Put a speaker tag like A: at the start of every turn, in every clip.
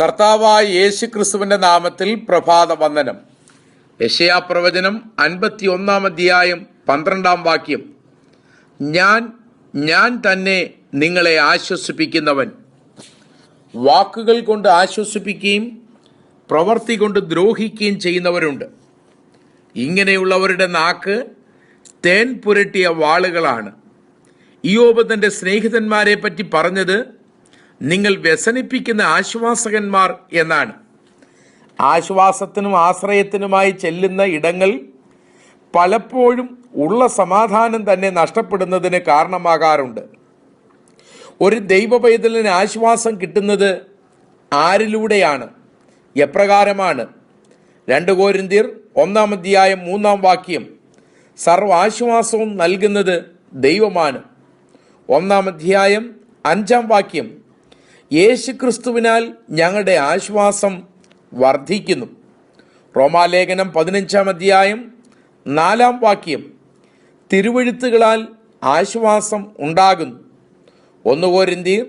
A: കർത്താവായ യേശു ക്രിസ്തുവിന്റെ നാമത്തിൽ പ്രഭാത വന്ദനം യശയാ പ്രവചനം അൻപത്തി ഒന്നാം അധ്യായം പന്ത്രണ്ടാം വാക്യം. ഞാൻ ഞാൻ തന്നെ നിങ്ങളെ ആശ്വസിപ്പിക്കുന്നവൻ. വാക്കുകൾ കൊണ്ട് ആശ്വസിപ്പിക്കുകയും പ്രവൃത്തി കൊണ്ട് ദ്രോഹിക്കുകയും ചെയ്യുന്നവരുണ്ട്. ഇങ്ങനെയുള്ളവരുടെ നാക്ക് തേൻ പുരട്ടിയ വാളുകളാണ്. ഇയോബ് ഓപത്തിന്റെ സ്നേഹിതന്മാരെ പറ്റി പറഞ്ഞത് നിങ്ങൾ വ്യസനിപ്പിക്കുന്ന ആശ്വാസകന്മാർ എന്നാണ്. ആശ്വാസത്തിനും ആശ്രയത്തിനുമായി ചെല്ലുന്ന ഇടങ്ങൾ പലപ്പോഴും ഉള്ള സമാധാനം തന്നെ നഷ്ടപ്പെടുന്നതിന് കാരണമാകാറുണ്ട്. ഒരു ദൈവ പൈതലിന് ആശ്വാസം കിട്ടുന്നത് ആരിലൂടെയാണ്? എപ്രകാരമാണ്? രണ്ട് കോരിന്തിയർ ഒന്നാം അധ്യായം മൂന്നാം വാക്യം. സർവ ആശ്വാസവും നൽകുന്നത് ദൈവമാണ്. ഒന്നാം അധ്യായം അഞ്ചാം വാക്യം. യേശുക്രിസ്തുവിനാൽ ഞങ്ങളുടെ ആശ്വാസം വർദ്ധിക്കുന്നു. റോമാലേഖനം പതിനഞ്ചാം അധ്യായം നാലാം വാക്യം. തിരുവഴുത്തുകളാൽ ആശ്വാസം ഉണ്ടാകുന്നു. ഒന്ന് കോരിന്തിയർ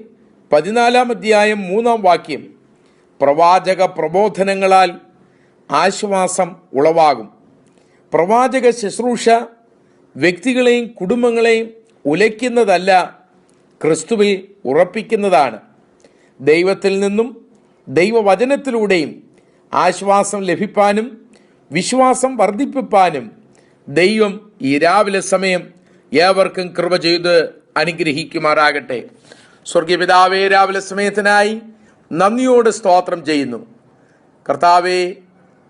A: പതിനാലാം അധ്യായം മൂന്നാം വാക്യം. പ്രവാചക പ്രബോധനങ്ങളാൽ ആശ്വാസം ഉളവാകും. പ്രവാചക ശുശ്രൂഷ വ്യക്തികളെയും കുടുംബങ്ങളെയും ഉലയ്ക്കുന്നതല്ല ക്രിസ്തുവിൽ ഉറപ്പിക്കുന്നതാണ്. ദൈവത്തിൽ നിന്നും ദൈവവചനത്തിലൂടെയും ആശ്വാസം ലഭിപ്പാനും വിശ്വാസം വർദ്ധിപ്പിപ്പാനും ദൈവം ഈ രാവിലെ സമയം ഏവർക്കും കൃപ ചെയ്ത് അനുഗ്രഹിക്കുമാറാകട്ടെ. സ്വർഗീയപിതാവേ രാവിലെ സമയത്തിനായി നന്ദിയോട് സ്തോത്രം ചെയ്യുന്നു. കർത്താവെ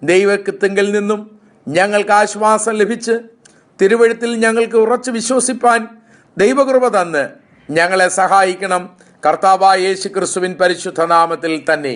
A: ദൈവത്തിങ്കിൽ നിന്നും ഞങ്ങൾക്ക് ആശ്വാസം ലഭിച്ച് തിരുവഴുത്തിൽ ഞങ്ങൾക്ക് ഉറച്ചു വിശ്വസിപ്പാൻ ദൈവകൃപ തന്ന് ഞങ്ങളെ സഹായിക്കണം. കർത്താവായ യേശു ക്രിസ്തുവിൻ പരിശുദ്ധ നാമത്തിൽ തന്നെ